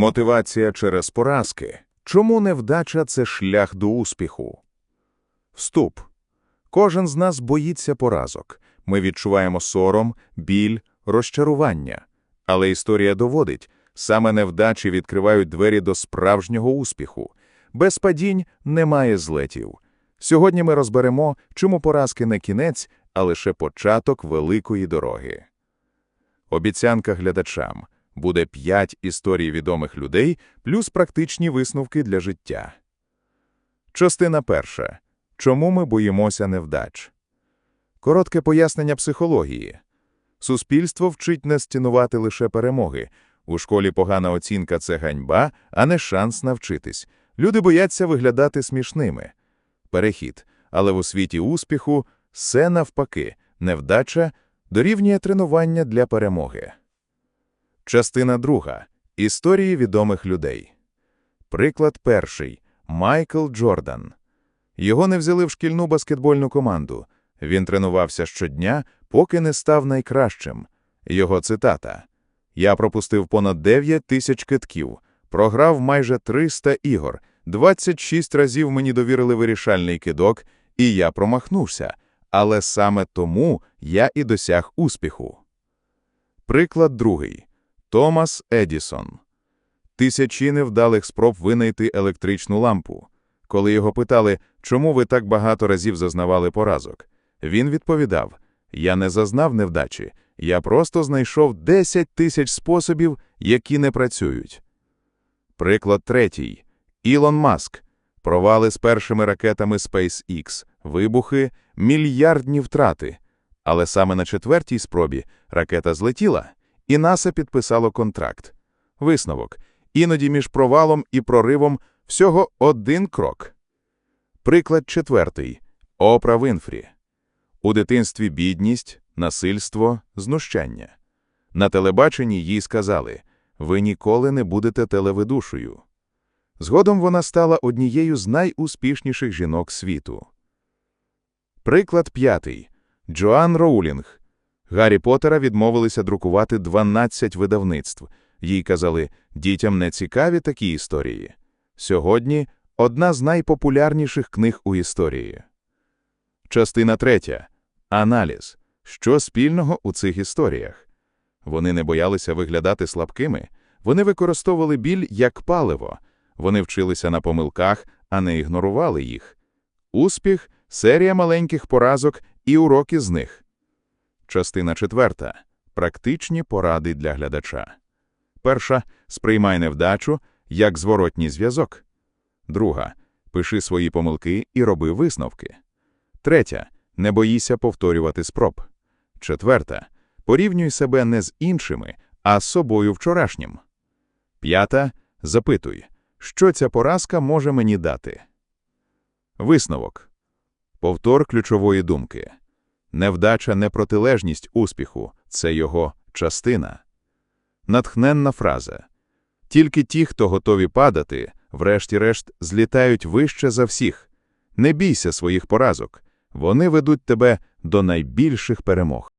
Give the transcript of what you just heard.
Мотивація через поразки. Чому невдача – це шлях до успіху? Вступ. Кожен з нас боїться поразок. Ми відчуваємо сором, біль, розчарування. Але історія доводить, саме невдачі відкривають двері до справжнього успіху. Без падінь немає злетів. Сьогодні ми розберемо, чому поразки не кінець, а лише початок великої дороги. Обіцянка глядачам. Буде 5 історій відомих людей плюс практичні висновки для життя. Частина перша. Чому ми боїмося невдач? Коротке пояснення психології. Суспільство вчить нас цінувати лише перемоги. У школі погана оцінка – це ганьба, а не шанс навчитись. Люди бояться виглядати смішними. Перехід. Але у світі успіху все навпаки. Невдача дорівнює тренування для перемоги. Частина друга. Історії відомих людей. Приклад перший. Майкл Джордан. Його не взяли в шкільну баскетбольну команду. Він тренувався щодня, поки не став найкращим. Його цитата. «Я пропустив понад 9 тисяч китків, програв майже 300 ігор, 26 разів мені довірили вирішальний кидок, і я промахнувся. Але саме тому я і досяг успіху». Приклад другий. Томас Едісон. Тисячі невдалих спроб винайти електричну лампу. Коли його питали, чому ви так багато разів зазнавали поразок, він відповідав: Я не зазнав невдачі, я просто знайшов 10 тисяч способів, які не працюють. Приклад третій. Ілон Маск. Провали з першими ракетами SpaceX, вибухи, мільярдні втрати. Але саме на четвертій спробі ракета злетіла, і НАСА підписало контракт. Висновок. Іноді між провалом і проривом всього один крок. Приклад четвертий. Опра Вінфрі. У дитинстві бідність, насильство, знущання. На телебаченні їй сказали «Ви ніколи не будете телеведушою». Згодом вона стала однією з найуспішніших жінок світу. Приклад п'ятий. Джоан Роулінг. Гаррі Поттера відмовилися друкувати 12 видавництв. Їй казали, дітям не цікаві такі історії. Сьогодні одна з найпопулярніших книг у історії. Частина третя. Аналіз. Що спільного у цих історіях? Вони не боялися виглядати слабкими, вони використовували біль як паливо, вони вчилися на помилках, а не ігнорували їх. Успіх серія маленьких поразок і уроки з них. Частина четверта. Практичні поради для глядача. Перша сприймай невдачу як зворотній зв'язок. Друга пиши свої помилки і роби висновки. Третя не боїся повторювати спроб. Четверта порівнюй себе не з іншими, а з собою вчорашнім. П'ята запитуй, що ця поразка може мені дати. Висновок. Повтор ключової думки. Невдача не протилежність успіху, це його частина. Натхненна фраза. Тільки ті, хто готові падати, врешті-решт, злітають вище за всіх. Не бійся своїх поразок, вони ведуть тебе до найбільших перемог.